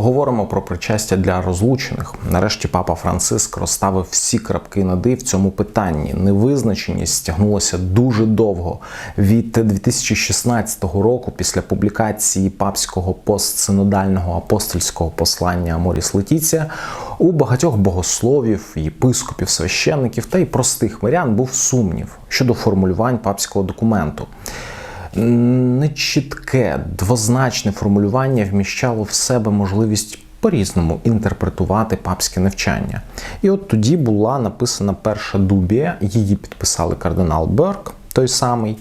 Поговоримо про причастя для розлучених. Нарешті папа Франциск розставив всі крапки над «і» в цьому питанні. Невизначеність стягнулася дуже довго. Від 2016 року, після публікації папського постсинодального апостольського послання Аморіс Летіція, у багатьох богословів, єпископів, священників та й простих мирян був сумнів щодо формулювань папського документу. Нечітке, двозначне формулювання вміщало в себе можливість по-різному інтерпретувати папське навчання. І от тоді була написана перша дубія, її підписали кардинал Берк, той самий,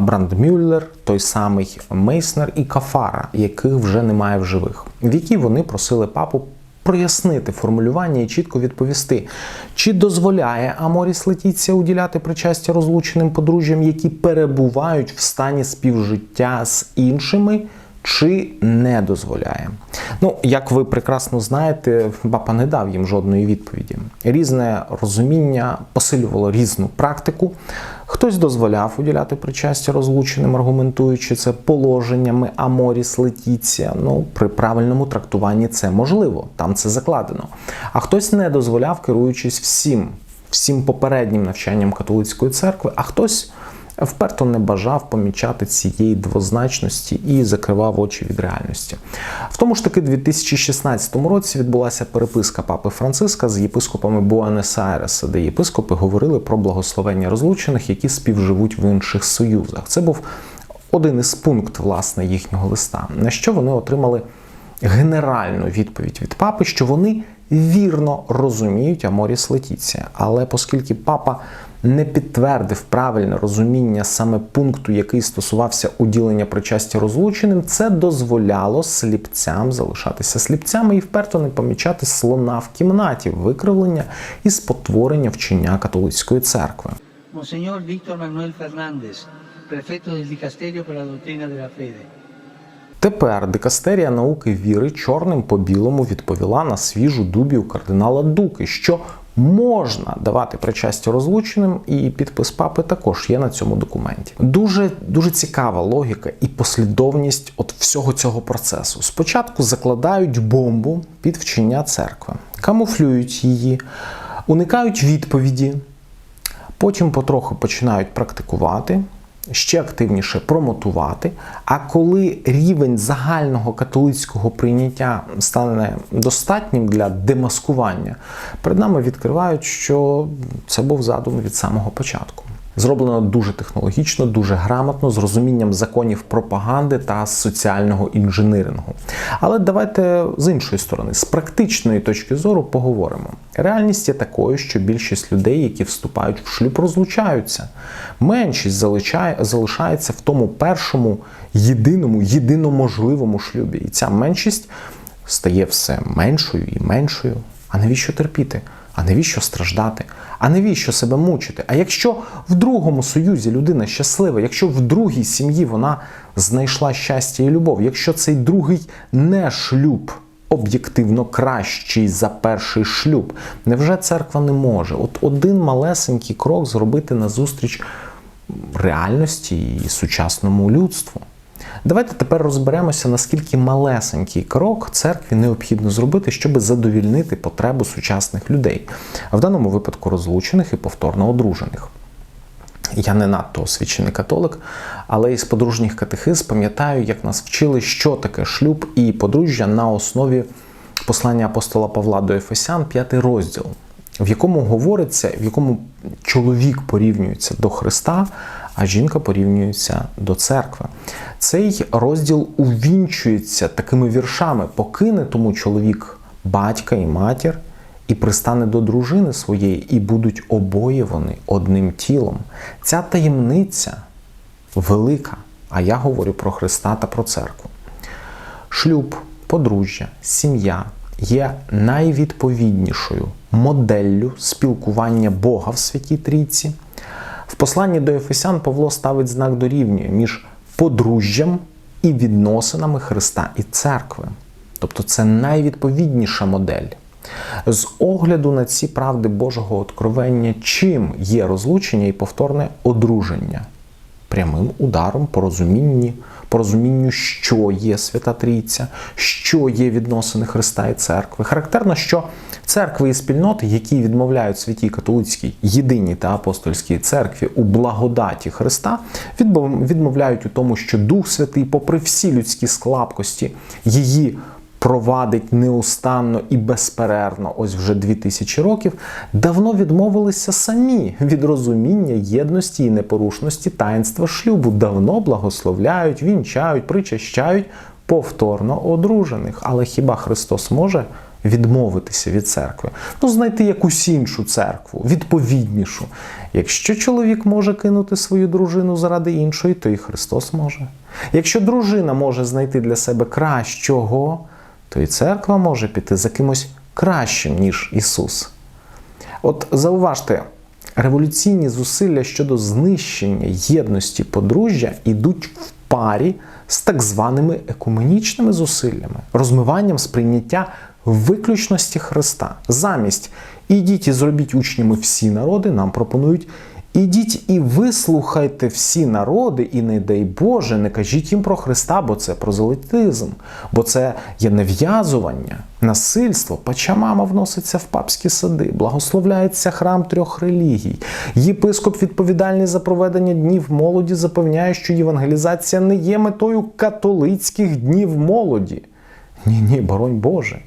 Брандмюллер, той самий Мейснер і Кафара, яких вже немає в живих, в якій вони просили папу прояснити формулювання і чітко відповісти, чи дозволяє Аморіс Летіція уділяти причастя розлученим подружжям, які перебувають в стані співжиття з іншими. Чи не дозволяє? Ну, як ви прекрасно знаєте, папа не дав їм жодної відповіді. Різне розуміння посилювало різну практику. Хтось дозволяв уділяти причастя розлученим, аргументуючи це положеннями Аморіс Летіція. Ну, при правильному трактуванні це можливо, там це закладено. А хтось не дозволяв, керуючись всім, всім попереднім навчанням католицької церкви, а хтось вперто не бажав помічати цієї двозначності і закривав очі від реальності. В тому ж таки 2016 році відбулася переписка папи Франциска з єпископами Буенес-Айреса, де єпископи говорили про благословення розлучених, які співживуть в інших союзах. Це був один із пунктів власне їхнього листа, на що вони отримали генеральну відповідь від папи, що вони вірно розуміють Аморіс Летіція. Але оскільки папа не підтвердив правильне розуміння саме пункту, який стосувався уділення причастя розлученим, це дозволяло сліпцям залишатися сліпцями і вперто не помічати слона в кімнаті, викривлення і спотворення вчення католицької церкви. Fernández, prefecto del Dicasterio para la Doctrina de la Fede. Тепер дикастерія науки віри чорним по білому відповіла на свіжу дубію кардинала Дуки, що можна давати причастя розлученим, і підпис папи також є на цьому документі. Дуже дуже цікава логіка і послідовність от всього цього процесу. Спочатку закладають бомбу під вчення церкви, камуфлюють її, уникають відповіді, потім потроху починають практикувати ще активніше промотувати. А коли рівень загального католицького прийняття стане достатнім для демаскування, перед нами відкривають, що це був задум від самого початку. Зроблено дуже технологічно, дуже грамотно, з розумінням законів пропаганди та соціального інженерингу. Але давайте з іншої сторони, з практичної точки зору, поговоримо. Реальність є такою, що більшість людей, які вступають в шлюб, розлучаються. Меншість залишає, залишається в тому першому єдиному, єдиноможливому шлюбі. І ця меншість стає все меншою і меншою. А навіщо терпіти? А навіщо страждати? А навіщо себе мучити? А якщо в другому союзі людина щаслива, якщо в другій сім'ї вона знайшла щастя і любов, якщо цей другий не шлюб об'єктивно кращий за перший шлюб, невже церква не може? От один малесенький крок зробити назустріч реальності і сучасному людству? Давайте тепер розберемося, наскільки малесенький крок церкві необхідно зробити, щоб задовільнити потребу сучасних людей, а в даному випадку розлучених і повторно одружених. Я не надто освічений католик, але із подружніх катехиз пам'ятаю, як нас вчили, що таке шлюб і подружжя на основі послання апостола Павла до Ефесян, п'ятий розділ, в якому говориться, в якому чоловік порівнюється до Христа, а жінка порівнюється до церкви. Цей розділ увінчується такими віршами: покине тому чоловік батька і матір, і пристане до дружини своєї, і будуть обоє вони одним тілом. Ця таємниця велика, а я говорю про Христа та про церкву. Шлюб, подружжя, сім'я є найвідповіднішою моделлю спілкування Бога в Святій Трійці. В посланні до Ефесян Павло ставить знак дорівнює між подружжям і відносинами Христа і церкви. Тобто це найвідповідніша модель. З огляду на ці правди Божого откровення, чим є розлучення і повторне одруження? Прямим ударом по розумінні, по розумінню, що є Свята Трійця, що є відносини Христа і церкви. Характерно, що церкви і спільноти, які відмовляють святій католицькій єдиній та апостольській церкві у благодаті Христа, відмов- відмовляють у тому, що Дух Святий, попри всі людські слабкості, її провадить неустанно і безперервно, ось вже дві тисячі років, давно відмовилися самі від розуміння єдності і непорушності таїнства шлюбу, давно благословляють, вінчають, причащають повторно одружених. Але хіба Христос може відмовитися від церкви? Ну, знайти якусь іншу церкву, відповіднішу. Якщо чоловік може кинути свою дружину заради іншої, то і Христос може. Якщо дружина може знайти для себе кращого, то і церква може піти за кимось кращим, ніж Ісус. От зауважте, революційні зусилля щодо знищення єдності подружжя йдуть в парі з так званими екуменічними зусиллями, розмиванням сприйняття виключності Христа. Замість ідіть і зробіть учнями всі народи, нам пропонують. Ідіть і вислухайте всі народи, і не дай Боже, не кажіть їм про Христа, бо це прозелитизм, бо це є нав'язування, насильство. Пачамама вноситься в папські сади, благословляється храм трьох релігій. Єпископ, відповідальний за проведення днів молоді, запевняє, що євангелізація не є метою католицьких днів молоді. Ні, ні, боронь Боже.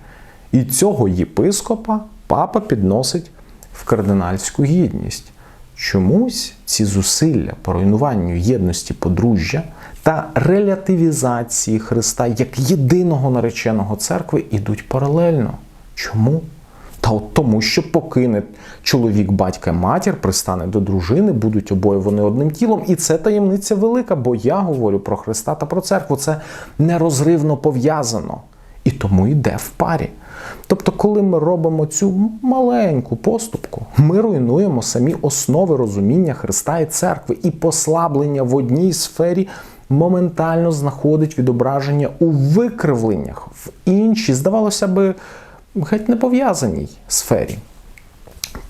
І цього єпископа папа підносить в кардинальську гідність. Чомусь ці зусилля по руйнуванню єдності подружжя та релятивізації Христа як єдиного нареченого церкви ідуть паралельно. Чому? Та от тому, що покине чоловік батька матір, пристане до дружини, будуть обоє вони одним тілом, і це таємниця велика, бо я говорю про Христа та про церкву. Це нерозривно пов'язано. І тому йде в парі. Тобто, коли ми робимо цю маленьку поступку, ми руйнуємо самі основи розуміння Христа і церкви, і послаблення в одній сфері моментально знаходить відображення у викривленнях в іншій, здавалося би, геть не пов'язаній сфері.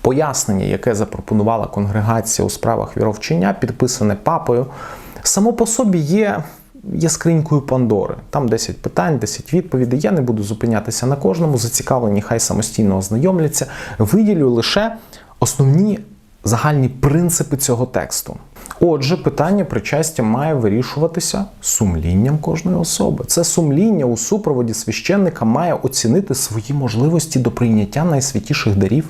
Пояснення, яке запропонувала конгрегація у справах віровчення, підписане папою, само по собі є є скринькою Пандори. Там 10 питань, 10 відповідей. Я не буду зупинятися на кожному. Зацікавлені, хай самостійно ознайомляться. Виділю лише основні загальні принципи цього тексту. Отже, питання причастя має вирішуватися сумлінням кожної особи. Це сумління у супроводі священника має оцінити свої можливості до прийняття найсвятіших дарів.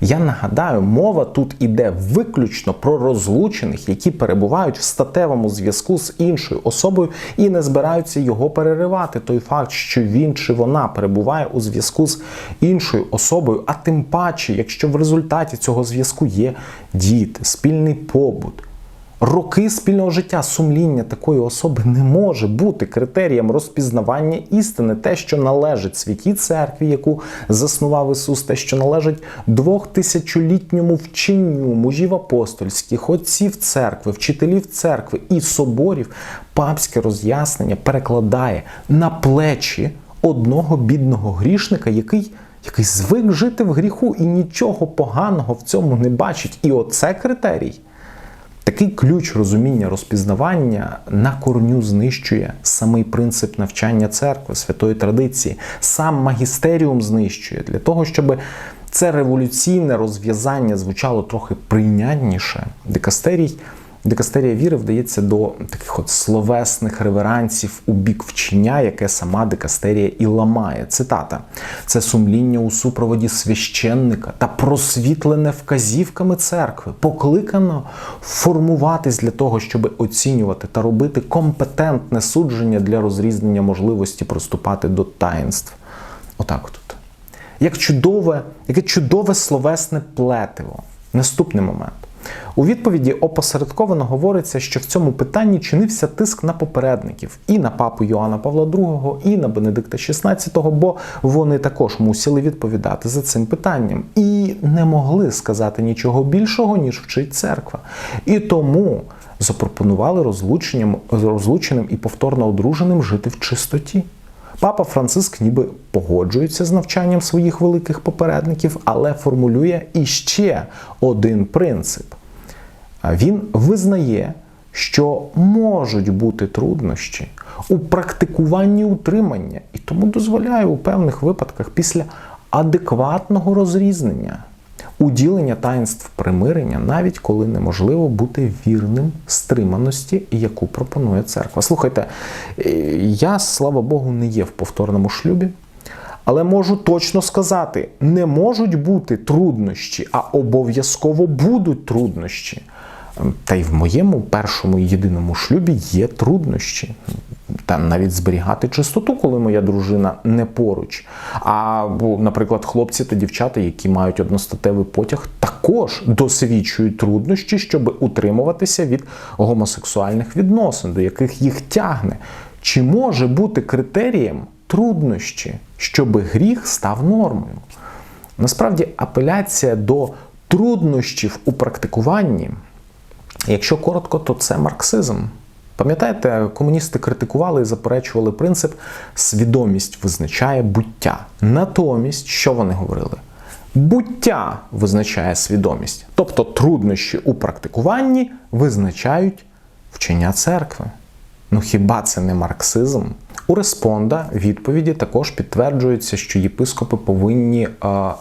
Я нагадаю, мова тут іде виключно про розлучених, які перебувають в статевому зв'язку з іншою особою і не збираються його переривати. Той факт, що він чи вона перебуває у зв'язку з іншою особою, а тим паче, якщо в результаті цього зв'язку є діти, спільний побут. Роки спільного життя, сумління такої особи не може бути критерієм розпізнавання істини, те, що належить святій церкві, яку заснував Ісус, те, що належить двохтисячолітньому вченню мужів апостольських, отців церкви, вчителів церкви і соборів, папське роз'яснення перекладає на плечі одного бідного грішника, який. Який звик жити в гріху і нічого поганого в цьому не бачить. І оце критерій. Такий ключ розуміння розпізнавання на корню знищує самий принцип навчання церкви, святої традиції, сам магістеріум знищує для того, щоб це революційне розв'язання звучало трохи прийнятніше. Дикастерій. Дикастерія віри вдається до таких от словесних реверансів у бік вчення, яке сама дикастерія і ламає. Цитата: це сумління у супроводі священника та просвітлене вказівками церкви, покликано формуватись для того, щоб оцінювати та робити компетентне судження для розрізнення можливості приступати до таїнств. Отак тут. Як чудове, яке чудове словесне плетиво. Наступний момент. У відповіді опосередковано говориться, що в цьому питанні чинився тиск на попередників і на папу Йоанна Павла II, і на Бенедикта XVI, бо вони також мусили відповідати за цим питанням і не могли сказати нічого більшого, ніж вчить церква. І тому запропонували розлученим і повторно одруженим жити в чистоті. Папа Франциск ніби погоджується з навчанням своїх великих попередників, але формулює іще один принцип. Він визнає, що можуть бути труднощі у практикуванні утримання, і тому дозволяє у певних випадках після адекватного розрізнення уділення таїнств примирення, навіть коли неможливо бути вірним стриманості, яку пропонує церква. Слухайте, е, я, слава Богу, не є в повторному шлюбі. Але можу точно сказати, не можуть бути труднощі, а обов'язково будуть труднощі. Ем, Та й в моєму першому єдиному шлюбі є труднощі. Та навіть зберігати чистоту, коли моя дружина не поруч. А, наприклад, хлопці та дівчата, які мають одностатевий потяг, також досвідчують труднощі, щоб утримуватися від гомосексуальних відносин, до яких їх тягне. Чи може бути критерієм труднощі, щоб гріх став нормою? Насправді, апеляція до труднощів у практикуванні, якщо коротко, то це марксизм. Пам'ятаєте, комуністи критикували і заперечували принцип свідомість визначає буття. Натомість, що вони говорили? Буття визначає свідомість. Тобто труднощі у практикуванні визначають вчення церкви. Ну хіба це не марксизм? У респонда відповіді також підтверджується, що єпископи повинні е,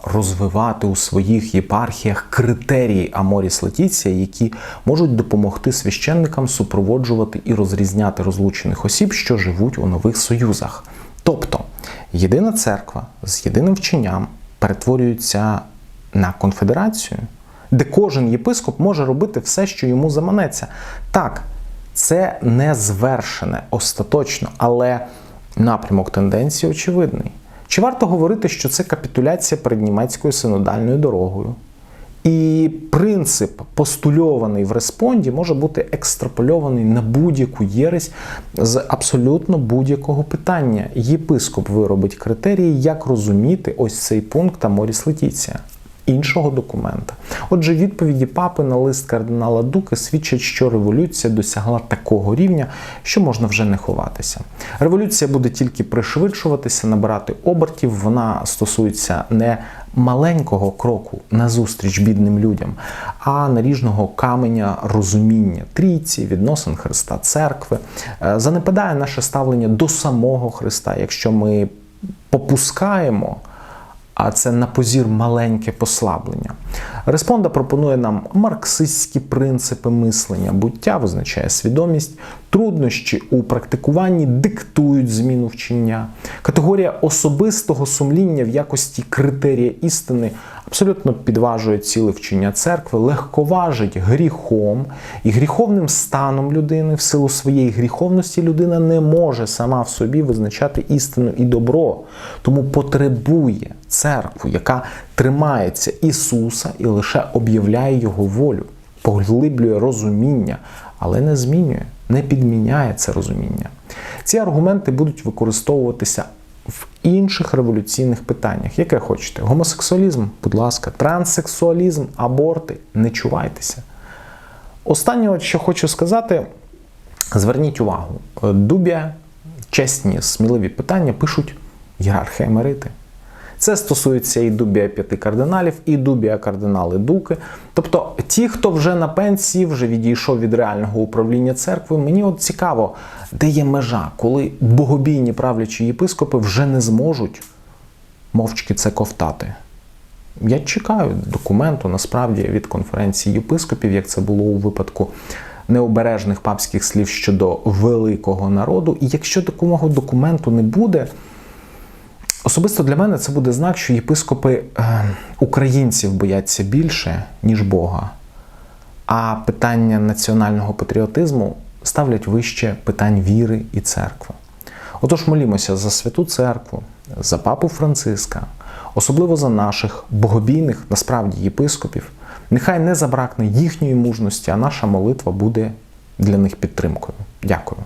розвивати у своїх єпархіях критерії Аморіс Летіція, які можуть допомогти священникам супроводжувати і розрізняти розлучених осіб, що живуть у нових союзах. Тобто єдина церква з єдиним вченням перетворюється на конфедерацію, де кожен єпископ може робити все, що йому заманеться. Так, це не звершене остаточно, але напрямок тенденції очевидний. Чи варто говорити, що це капітуляція перед німецькою синодальною дорогою? І принцип, постульований в респонді, може бути екстрапольований на будь-яку єресь з абсолютно будь-якого питання. Єпископ виробить критерії, як розуміти ось цей пункт Аморіс Летіція. Іншого документа. Отже, відповіді папи на лист кардинала Дуки свідчать, що революція досягла такого рівня, що можна вже не ховатися. Революція буде тільки пришвидшуватися, набирати обертів. Вона стосується не маленького кроку назустріч бідним людям, а наріжного каменя розуміння трійці, відносин Христа, церкви. Е, Занепадає наше ставлення до самого Христа, якщо ми попускаємо а це на позір маленьке послаблення. Респонда пропонує нам марксистські принципи мислення. Буття визначає свідомість, труднощі у практикуванні диктують зміну вчення. Категорія особистого сумління в якості критерія істини абсолютно підважує ціле вчення церкви, легковажить гріхом і гріховним станом людини в силу своєї гріховності людина не може сама в собі визначати істину і добро, тому потребує церкву, яка тримається Ісуса і лише об'являє Його волю, поглиблює розуміння, але не змінює, не підміняє це розуміння. Ці аргументи будуть використовуватися в інших революційних питаннях. Яке хочете? Гомосексуалізм, будь ласка, транссексуалізм, аборти, не чувайтеся. Останнє, що хочу сказати, зверніть увагу, Дубія, чесні, сміливі питання пишуть ієрархи емерити. Це стосується і дубія п'яти кардиналів, і дубія кардинали дуки. Тобто, ті, хто вже на пенсії, вже відійшов від реального управління церкви, мені от цікаво, де є межа, коли богобійні правлячі єпископи вже не зможуть мовчки це ковтати. Я чекаю документу насправді від конференції єпископів, як це було у випадку необережних папських слів щодо великого народу. І якщо такого документу не буде, особисто для мене це буде знак, що єпископи е, українців бояться більше, ніж Бога. А питання національного патріотизму ставлять вище питань віри і церкви. Отож, молімося за святу церкву, за папу Франциска, особливо за наших богобійних, насправді, єпископів. Нехай не забракне їхньої мужності, а наша молитва буде для них підтримкою. Дякую.